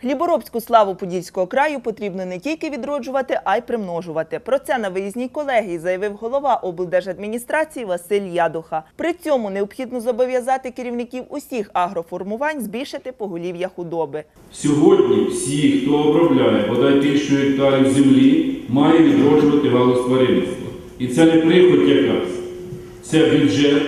Хліборобську славу Подільського краю потрібно не тільки відроджувати, а й примножувати. Про це на виїзній колегії заявив голова облдержадміністрації Василь Ядуха. При цьому необхідно зобов'язати керівників усіх агроформувань збільшити поголів'я худоби. Сьогодні всі, хто обробляє бодай тисячу гектарів землі, має відроджувати галузь. І це не прихоть якась, це бюджет,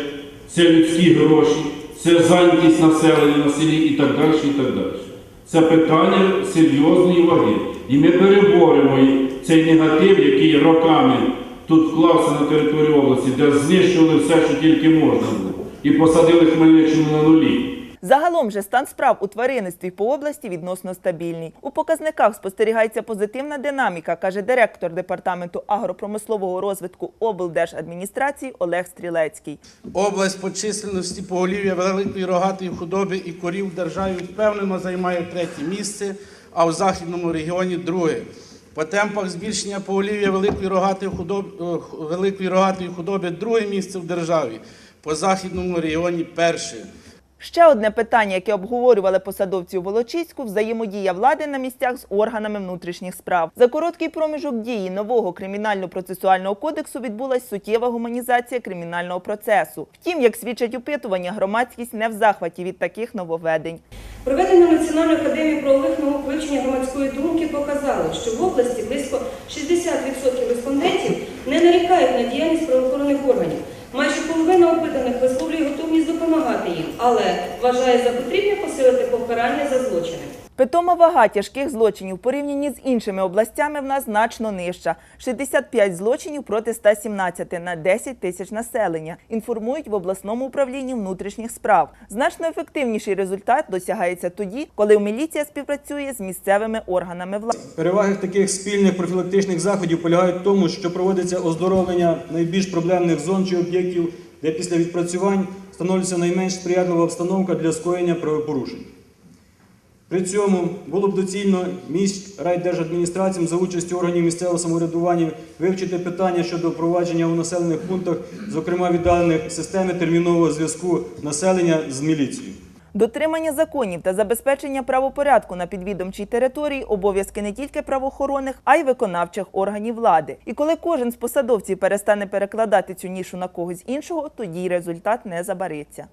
це людські гроші, це зайнятість населення на селі і так далі. і так далі. Це питання серйозної ваги. І ми переборемо цей негатив, який роками тут вклався на територію області, де знищували все, що тільки можна було, і посадили Хмельниччину на нулі. Загалом же стан справ у тваринництві по області відносно стабільний. У показниках спостерігається позитивна динаміка, каже директор департаменту агропромислового розвитку облдержадміністрації Олег Стрілецький. Область по численності поголів'я великої рогатої худоби і корів державі впевнено займає третє місце, а в західному регіоні друге. По темпах збільшення поголів'я великої рогатої худоби, великої рогатої худоби друге місце в державі, по західному регіоні перше. Ще одне питання, яке обговорювали посадовці у Волочиську – взаємодія влади на місцях з органами внутрішніх справ. За короткий проміжок дії нового кримінально-процесуального кодексу відбулась суттєва гуманізація кримінального процесу. Втім, як свідчать опитування, громадськість не в захваті від таких нововведень. Проведення Національної академії правових наук вивчення громадської думки показало, що в області близько 60% респондентів не нарікають на діяльність правоохоронних органів. Майже половина опитаних висловлює готовність допомагати їм, але вважає за потрібне посилити покарання за злочини. Питома вага тяжких злочинів в порівнянні з іншими областями в нас значно нижча – 65 злочинів проти 117 на 10 тисяч населення, інформують в обласному управлінні внутрішніх справ. Значно ефективніший результат досягається тоді, коли міліція співпрацює з місцевими органами влади. Переваги таких спільних профілактичних заходів полягають в тому, що проводиться оздоровлення найбільш проблемних зон чи об'єктів, де після відпрацювань становиться найменш сприятлива обстановка для скоєння правопорушень. При цьому було б доцільно міськ райдержадміністраціям за участю органів місцевого самоврядування вивчити питання щодо впровадження у населених пунктах, зокрема віддалених системи термінового зв'язку населення з міліцією. Дотримання законів та забезпечення правопорядку на підвідомчій території обов'язки не тільки правоохоронних, а й виконавчих органів влади. І коли кожен з посадовців перестане перекладати цю нішу на когось іншого, тоді й результат не забариться.